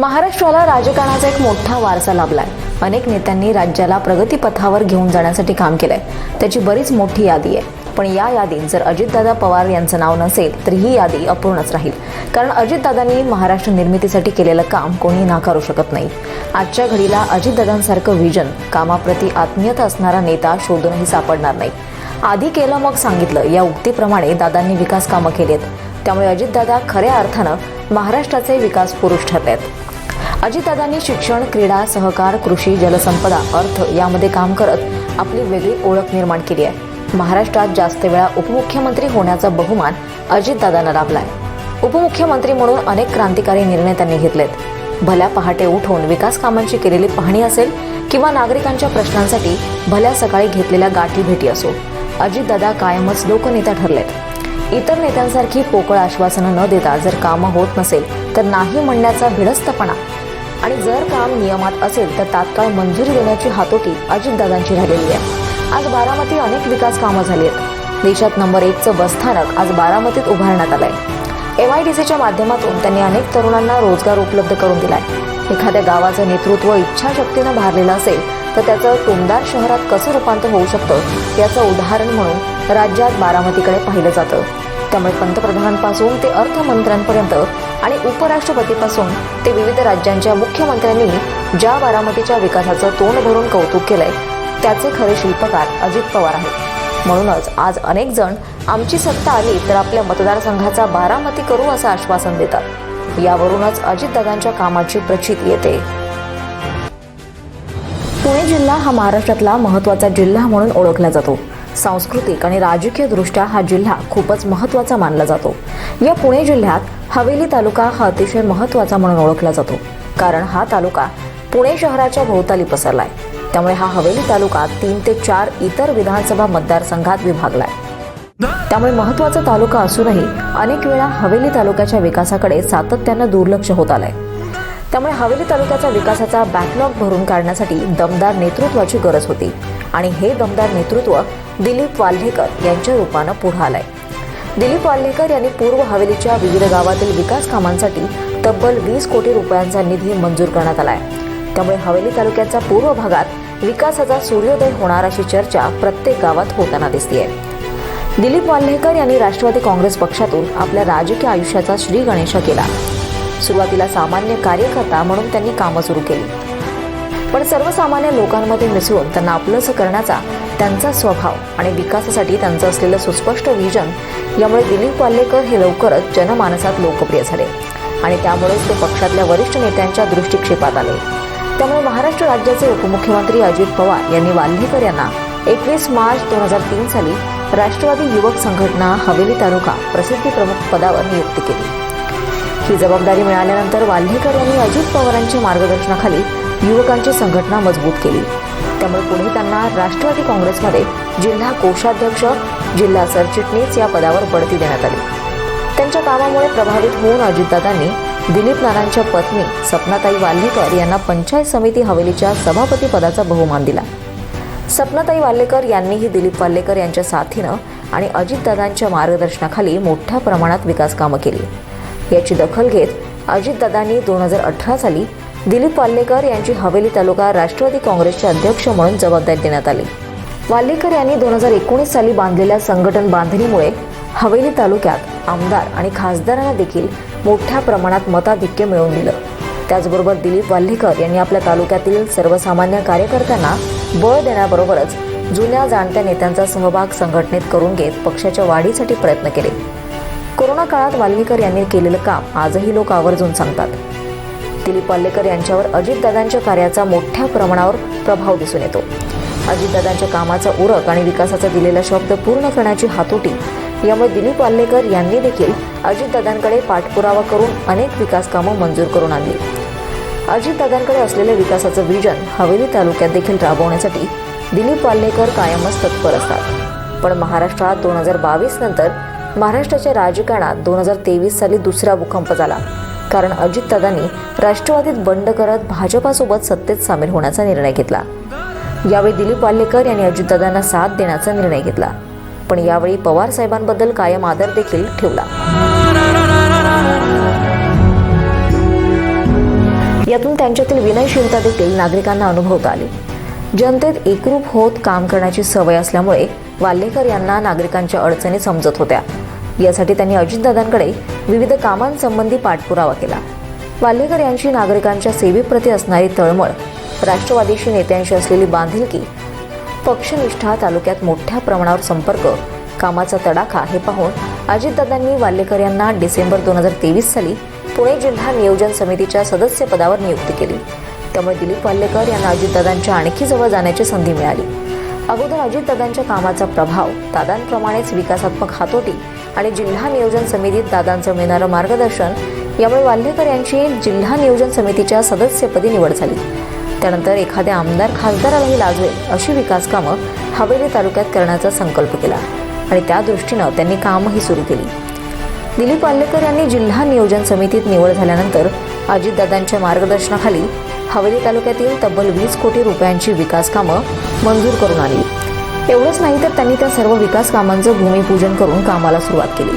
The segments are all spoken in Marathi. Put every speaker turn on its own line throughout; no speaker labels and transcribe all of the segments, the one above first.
महाराष्ट्राला राजकारणाचा एक मोठा वारसा लाभलाय. अनेक नेत्यांनी राज्याला प्रगतीपथावर घेऊन जाण्यासाठी काम केलंय. त्याची बरीच मोठी यादी आहे. पण या यादीत जर अजितदादा पवार यांचं नाव नसेल तर ही यादी अपूर्णच राहील. कारण अजितदादांनी महाराष्ट्र निर्मितीसाठी केलेलं काम कोणी नाकारू शकत नाही. आजच्या घडीला अजितदादांसारखं विजन कामाप्रती आत्मीयता असणारा नेता शोधूनही सापडणार नाही. आधी केलं मग सांगितलं. या उक्तीप्रमाणे दादांनी विकास कामं केली आहेत त्यामुळे अजितदादा खऱ्या अर्थानं महाराष्ट्राचे विकास पुरुष ठरले आहेत अजितदादांनी शिक्षण क्रीडा सहकार कृषी जलसंपदा अर्थ यामध्ये काम करत आपली वेगळी ओळख निर्माण केली आहे. महाराष्ट्रात जास्त वेळा उपमुख्यमंत्री होण्याचा बहुमान अजितदादांना लाभलाय. उपमुख्यमंत्री म्हणून अनेक क्रांतिकारी निर्णय त्यांनी घेतलेत. भल्या पहाटे उठून विकास कामांची केलेली पाहणी असेल किंवा नागरिकांच्या प्रश्नांसाठी भल्या सकाळी घेतलेल्या गाठी भेटी असो अजितदादा कायमच लोकनेता ठरलेत. इतर नेत्यांसारखी पोकळ आश्वासनं न देता जर कामं होत नसेल तर नाही म्हणण्याचा भिडस्तपणा आणि जर काम नियमात असेल तर तात्काळ मंजुरी देण्याची हातोटी अजितदादांची राहिलेली आहे. आज बारामती अनेक विकास कामं झाली आहेत. देशात नंबर एकचं बसस्थानक आज बारामतीत उभारण्यात आलंय. एम आय डी सीच्या माध्यमातून त्यांनी अनेक तरुणांना रोजगार उपलब्ध करून दिलाय. एखाद्या गावाचं नेतृत्व इच्छाशक्तीनं भारलेलं असेल तर त्याचं टोमदार शहरात कसं रूपांतर होऊ शकतं याचं उदाहरण म्हणून राज्यात बारामतीकडे पाहिलं जातं. त्यामुळे पंतप्रधानांपासून ते अर्थमंत्र्यांपर्यंत आणि उपराष्ट्रपतीपासून ते विविध राज्यांच्या मुख्यमंत्र्यांनी ज्या बारामतीच्या विकासाचं तोंड भरून कौतुक केलंय त्याचे खरे शिल्पकार अजित पवार आहेत. म्हणूनच आज अनेक जण आमची सत्ता आली तर आपल्या मतदारसंघाचा बारामती करू असं आश्वासन देतात. यावरूनच अजितदादांच्या कामाची प्रचिती येते. पुणे जिल्हा हा महाराष्ट्रातला महत्त्वाचा जिल्हा म्हणून ओळखला जातो. सांस्कृतिक आणि राजकीय दृष्ट्या हा जिल्हा खूपच महत्त्वाचा मानला जातो. या पुणे जिल्ह्यात हवेली तालुका हा अतिशय महत्त्वाचा म्हणून ओळखला जातो. कारण हा तालुका पुणे शहराच्या भोवताली पसरलाय. त्यामुळे हा हवेली तालुका तीन ते चार इतर विधानसभा मतदारसंघात विभागलाय. त्यामुळे महत्त्वाचा तालुका असूनही अनेक वेळा हवेली तालुक्याच्या विकासाकडे सातत्यानं दुर्लक्ष होत आलंय. त्यामुळे हवेली तालुक्याचा विकासाचा बॅकलॉग भरून काढण्यासाठी दमदार नेतृत्वाची गरज होती. आणि हे दमदार नेतृत्व दिलीप वाल्हेकर यांच्या रूपानं पुढे आलंय. दिलीप वाल्हेकर यांनी पूर्व हवेलीच्या विविध गावातील विकास कामांसाठी तब्बल वीस कोटी रुपयांचा निधी मंजूर करण्यात आलाय. त्यामुळे हवेली तालुक्याच्या पूर्व भागात विकासाचा सूर्योदय होणार अशी चर्चा प्रत्येक गावात होताना दिसतीये. दिलीप वाल्हेकर यांनी राष्ट्रवादी काँग्रेस पक्षातून आपल्या राजकीय आयुष्याचा श्री गणेशा केला. सुरुवातीला सामान्य कार्यकर्ता म्हणून त्यांनी कामं सुरू केली. पण सर्वसामान्य लोकांमध्ये मिसळून त्यांना आपलंसं करण्याचा त्यांचा स्वभाव आणि विकासासाठी त्यांचं असलेलं सुस्पष्ट व्हिजन यामुळे दिलीप वाल्हेकर हे लवकरच जनमानसात लोकप्रिय झाले. आणि त्यामुळेच ते पक्षातल्या वरिष्ठ नेत्यांच्या दृष्टिक्षेपात आले. त्यामुळे महाराष्ट्र राज्याचे उपमुख्यमंत्री अजित पवार यांनी वाल्हेकर यांना एकवीस मार्च दोन हजार तीन साली राष्ट्रवादी युवक संघटना हवेली तालुका प्रसिद्धी प्रमुख पदावर नियुक्त केली. ही जबाबदारी मिळाल्यानंतर वाल्हेकर यांनी अजित पवारांच्या मार्गदर्शनाखाली युवकांची संघटना मजबूत केली. त्यामुळे पुढे त्यांना राष्ट्रवादी काँग्रेसमध्ये जिल्हा कोषाध्यक्ष जिल्हा सरचिटणीस या पदावर बढती देण्यात आली. त्यांच्या कामामुळे प्रभावित होऊन अजितदादांनी दिलीप नानांच्या पत्नी सपनाताई वाल्हेकर यांना पंचायत समिती हवेलीच्या सभापती पदाचा बहुमान दिला. सपनाताई वाल्हेकर यांनीही दिलीप वाल्हेकर यांच्या साथीनं आणि अजितदादांच्या मार्गदर्शनाखाली मोठ्या प्रमाणात विकास कामं केली. याची दखल घेत अजितदादांनी दोन हजार अठरा साली दिलीप वाल्लेकर यांची हवेली तालुका राष्ट्रवादी काँग्रेसचे अध्यक्ष म्हणून जबाबदारी देण्यात आली. वाल्लेकर यांनी दोन हजार एकोणीस साली बांधलेल्या संघटन बांधणीमुळे हवेली तालुक्यात आमदार आणि खासदारांना देखील मोठ्या प्रमाणात मताधिक्य मिळवून दिलं. त्याचबरोबर दिलीप वाल्हेकर यांनी आपल्या तालुक्यातील सर्वसामान्य कार्यकर्त्यांना बळ देण्याबरोबरच जुन्या जाणत्या नेत्यांचा सहभाग संघटनेत करून घेत पक्षाच्या वाढीसाठी प्रयत्न केले. कोरोना काळात वाल्मीकर यांनी केलेलं काम आजही लोक आवर्जून सांगतात. दिलीप वाल्लेकर यांच्यावर अजितदादांच्या कार्याचा मोठ्या प्रमाणावर प्रभाव दिसून येतो. अजितदादांच्या कामाचा उरक आणि विकासाचा दिलेला शब्द पूर्ण करण्याची हातोटी यामुळे दिलीप वाल्लेकर यांनी देखील अजितदादांकडे पाठपुरावा करून अनेक विकास कामं मंजूर करून आणली. अजितदादांकडे असलेले विकासाचं विजन हवेली तालुक्यात देखील राबवण्यासाठी दिलीप वाल्लेकर कायमच तत्पर असतात. पण महाराष्ट्रात दोन हजार बावीस नंतर महाराष्ट्राच्या राजकारणात दोन हजार तेवीस साली दुसरा भूकंप झाला. कारण अजितदादांनी राष्ट्रवादीत बंड करत भाजपासोबत सत्तेत सामील होण्याचा निर्णय घेतला. यावेळी दिलीप वाल्हेकर यांनी अजितदादांना साथ देण्याचा निर्णय घेतला. पण यावेळी पवार साहेबांबद्दल कायम आदर देखील ठेवला. यातून त्यांच्यातील विनयशीलता देखील नागरिकांना अनुभवता आली. जनतेत एकरूप होत काम करण्याची सवय असल्यामुळे वाल्हेकर यांना नागरिकांच्या अडचणी समजत होत्या. यासाठी त्यांनी अजितदादांकडे विविध कामांसंबंधी पाठपुरावा केला. वाल्हेकर यांची नागरिकांच्या सेवेप्रती असणारी तळमळ राष्ट्रवादीशी नेत्यांशी असलेली बांधिलकी पक्षनिष्ठा तालुक्यात मोठ्या प्रमाणावर संपर्क कामाचा तडाखा हे पाहून अजितदादांनी वाल्हेकर यांना डिसेंबर दोन हजार तेवीस साली पुणे जिल्हा नियोजन समितीच्या सदस्यपदावर नियुक्ती केली. त्यामुळे दिलीप वाल्हेकर यांना अजितदादांच्या आणखी जवळ जाण्याची संधी मिळाली. अगोदर अजितदादांच्या कामाचा प्रभाव दादांप्रमाणेच विकासात्मक हातोटी आणि जिल्हा नियोजन समितीत दादांचं मिळणारं मार्गदर्शन. यामुळे वाल्हेकर यांची जिल्हा नियोजन समितीच्या सदस्यपदी निवड झाली. त्यानंतर एखाद्या आमदार खासदारालाही लाजवेल अशी विकास कामं हवेली तालुक्यात करण्याचा संकल्प केला आणि त्या दृष्टीनं त्यांनी कामही सुरू केली. दिलीप वाल्हेकर यांनी जिल्हा नियोजन समितीत निवड झाल्यानंतर अजितदादांच्या मार्गदर्शनाखाली हवेली तालुक्यातील तब्बल वीस कोटी रुपयांची विकास कामं मंजूर करून आणली. एवढंच नाही तर त्यांनी त्या सर्व विकास कामांचं भूमिपूजन करून कामाला सुरुवात केली.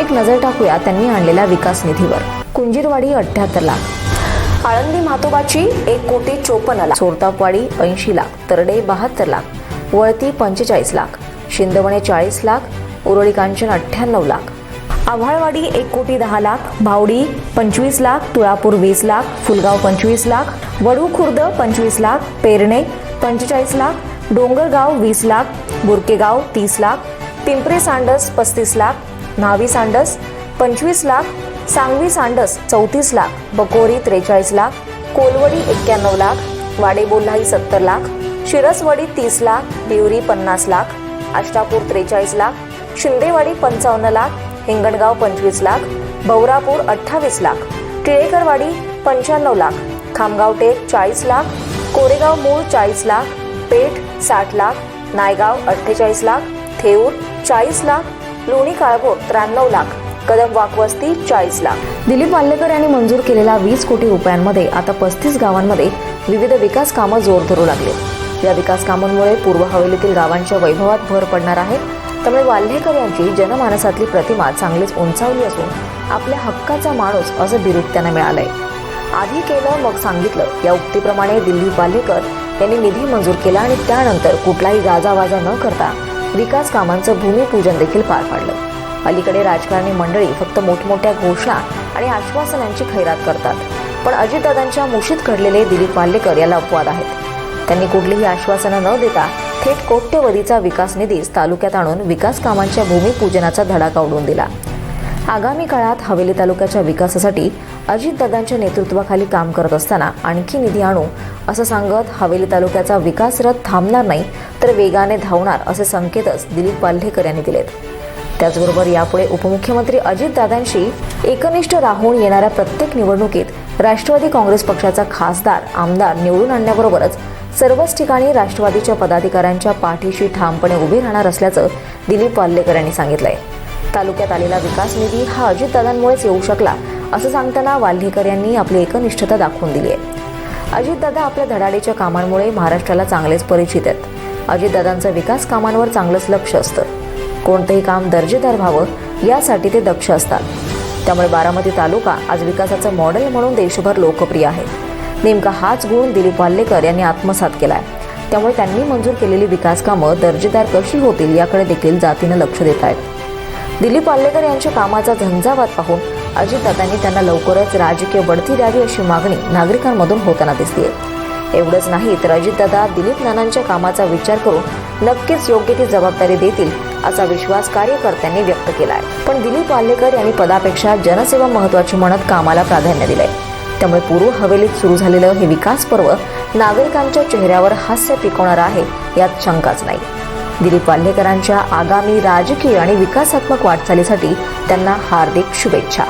एक नजर टाकूया त्यांनी आणलेल्या विकास निधीवर. कुंजीरवाडी अठ्ठ्याहत्तर लाख. आळंदी म्हातोबाची एक कोटी चोपन्न लाख. सोरतापवाडी ऐंशी लाख. तरडे बहात्तर लाख. वळती पंचेचाळीस लाख. शिंदवणे चाळीस लाख. उरळी कांचन अठ्ठ्याण्णव लाख. आव्हाळवाडी एक कोटी दहा लाख. भावडी पंचवीस लाख. तुळापूर वीस लाख. फुलगाव पंचवीस लाख. वडू खुर्द पंचवीस लाख. पेरणे पंचेचाळीस लाख. डोंगरगाव वीस लाख बुरकेगाव तीस लाख पिंपरे सांडस पस्तीस लाख न्हावी सांडस पंचवीस लाख सांगवी सांडस चौतीस लाख बकोरी त्रेचाळीस लाख कोलवडी एक्क्याण्णव लाख वाडेबोल्हाई सत्तर लाख शिरसवाडी तीस लाख देवरी पन्नास लाख आष्टापूर त्रेचाळीस लाख शिंदेवाडी पंचावन्न लाख हिंगणगाव पंचवीस लाख बौरापूर अठ्ठावीस लाख टिळेकरवाडी पंच्याण्णव लाख खामगाव टेक चाळीस लाख कोरेगाव मूळ चाळीस लाख पेठ साठ लाख नायगाव अठ्ठेचाळीस लाख थेऊर चाळीस लाख लोणी काळभोर त्र्याण्णव लाख कदम वाकवस्ती चाळीस लाख. दिलीप वाल्लेकर यांनी मंजूर केलेल्या वीस कोटी रुपयांमध्ये आता पस्तीस गावांमध्ये विविध विकास कामं जोर धरू लागले. या विकास कामांमुळे पूर्व हवेलीतील गावांच्या वैभवात भर पडणार आहे. त्यामुळे वाल्हेकर यांची जनमानसातली प्रतिमा चांगलीच उंचावली असून आपल्या हक्काचा माणूस असं बिरुद त्यांना मिळालंय. आधी केलं मग सांगितलं. या उक्तीप्रमाणे दिलीप वाल्हेकर यांनी निधी मंजूर केला आणि त्यानंतर कुठलाही गाजावाजा न करता विकास कामांचं भूमिपूजन देखील पार पाडलं. अलीकडे राजकारणी मंडळी फक्त मोठमोठ्या घोषणा आणि आश्वासनांची खैरात करतात. पण अजितदादांच्या मुशीत घडलेले दिलीप पाल्लेकर याला अपवाद आहेत. त्यांनी कुठलीही आश्वासनं न देता थेट कोट्यवधीचा विकास निधीस तालुक्यात आणून विकास कामांच्या भूमिपूजनाचा धडाका उडून दिला. आगामी काळात हवेली तालुक्याच्या विकासासाठी अजितदादांच्या नेतृत्वाखाली काम करत असताना आणखी निधी आणू असं सांगत हवेली तालुक्याचा विकास रथ थांबणार नाही तर वेगाने धावणार असे संकेतच दिलीप पाल्हेकर यांनी दिलेत. त्याचबरोबर यापुढे उपमुख्यमंत्री अजितदादांशी एकनिष्ठ राहून येणाऱ्या प्रत्येक निवडणुकीत राष्ट्रवादी काँग्रेस पक्षाचा खासदार आमदार निवडून आणण्याबरोबरच सर्वच ठिकाणी राष्ट्रवादीच्या पदाधिकाऱ्यांच्या पाठीशी ठामपणे उभे राहणार असल्याचं दिलीप वाल्लेकर यांनी सांगितलं आहे तालुक्यात आलेला विकास निधी हा अजितदादांमुळेच येऊ शकला असं सांगताना वाल्हेकर यांनी आपली एकनिष्ठता दाखवून दिली आहे. अजितदादा आपल्या धडाडीच्या कामांमुळे महाराष्ट्राला चांगलेच परिचित आहेत. अजितदादांचं विकास कामांवर चांगलंच लक्ष असतं. कोणतंही काम दर्जेदार व्हावं यासाठी ते दक्ष असतात. त्यामुळे बारामती तालुका आज विकासाचं मॉडेल म्हणून देशभर लोकप्रिय आहे. नेमका हाच गुण दिलीप वाल्हेकर यांनी आत्मसात केलाय. त्यामुळे त्यांनी मंजूर केलेली विकास कामं दर्जेदार कशी होतील याकडे देखील जातीनं लक्ष देत आहेत. दिलीप वाल्लेकर यांच्या कामाचा झंझावात पाहून अजितदादांनी त्यांना लवकरच राजकीय बढती द्यावी अशी मागणी नागरिकांमधून होताना दिसतीये एवढंच नाही तर अजितदादा दिलीप नानांच्या कामाचा विचार करून नक्कीच योग्य ती जबाबदारी देतील असा विश्वास कार्यकर्त्यांनी व्यक्त केला आहे पण दिलीप वाल्लेकर यांनी पदापेक्षा जनसेवा महत्वाची म्हणत कामाला प्राधान्य दिलंय. त्यामुळे पूर्व हवेलीत सुरू झालेलं हे विकास पर्व नागरिकांच्या चेहऱ्यावर हास्य पिकवणार आहे यात शंकाच नाही. दिलीप वाल्हेकरांच्या आगामी राजकीय आणि विकासात्मक वाटचालीसाठी त्यांना हार्दिक शुभेच्छा.